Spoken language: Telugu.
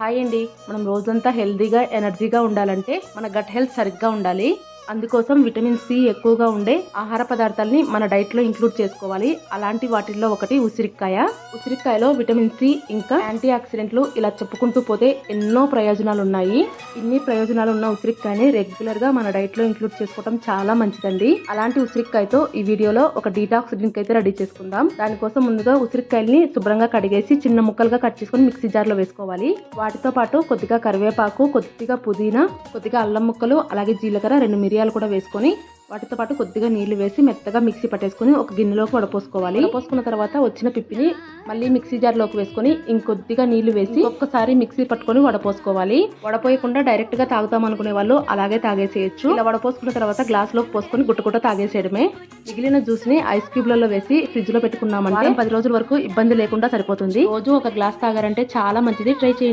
హాయ్ అండి. మనం రోజంతా హెల్తీగా ఎనర్జీగా ఉండాలంటే మన గట్ హెల్త్ సరిగ్గా ఉండాలి. అందుకోసం విటమిన్ సి ఎక్కువగా ఉండే ఆహార పదార్థాలని మన డైట్లో ఇంక్లూడ్ చేసుకోవాలి. అలాంటి వాటిల్లో ఒకటి ఉసిరికాయ. ఉసిరికాయలో విటమిన్ సి ఇంకా యాంటీ ఆక్సిడెంట్లు ఇలా చెప్పుకుంటూ పోతే ఎన్నో ప్రయోజనాలు ఉన్నాయి ఇన్ని ప్రయోజనాలు ఉన్న ఉసిరికాయని రెగ్యులర్గా మన డైట్లో ఇంక్లూడ్ చేసుకోవడం చాలా మంచిదండి. అలాంటి ఉసిరికాయతో ఈ వీడియోలో ఒక డీటాక్స్ డ్రింక్ అయితే రెడీ చేసుకుందాం. దానికోసం ముందుగా ఉసిరికాయల్ని శుభ్రంగా కడిగేసి చిన్న ముక్కలుగా కట్ చేసుకొని మిక్సీ జార్లో వేసుకోవాలి. వాటితో పాటు కొద్దిగా కరివేపాకు కొద్దిగా పుదీనా కొద్దిగా అల్లం ముక్కలు అలాగే జీలకర్ర రెండు మిరియాలు కూడా వేసుకొని వాటితో పాటు కొద్దిగా నీళ్ళు వేసి మెత్తగా మిక్సీ పట్టేసుకొని ఒక గిన్నెలోకి వడపోసుకోవాలి. వడపోసుకున్న తర్వాత వచ్చిన పిప్పిని మళ్ళీ మిక్సీ జార్లోకి వేసుకొని ఇంకొద్దిగా నీళ్ళు వేసి ఒక్కసారి మిక్సీ పట్టుకొని వడపోసుకోవాలి. వడపోయకుండా డైరెక్ట్గా తాగుతాం అనుకునే వాళ్ళు అలాగే తాగేసేయచ్చు. ఇలా వడపోసుకున్న తర్వాత గ్లాస్లోకి పోసుకొని గుట్టుగుట్ట తాగేసేయడమే. మిగిలిన జ్యూస్ని ఐస్ క్యూబ్లలో వేసి ఫ్రిడ్జ్లో పెట్టుకున్నామంటే పది రోజుల వరకు ఇబ్బంది లేకుండా సరిపోతుంది. రోజు ఒక గ్లాస్ తాగారంటే చాలా మంచిది. ట్రై చేయండి.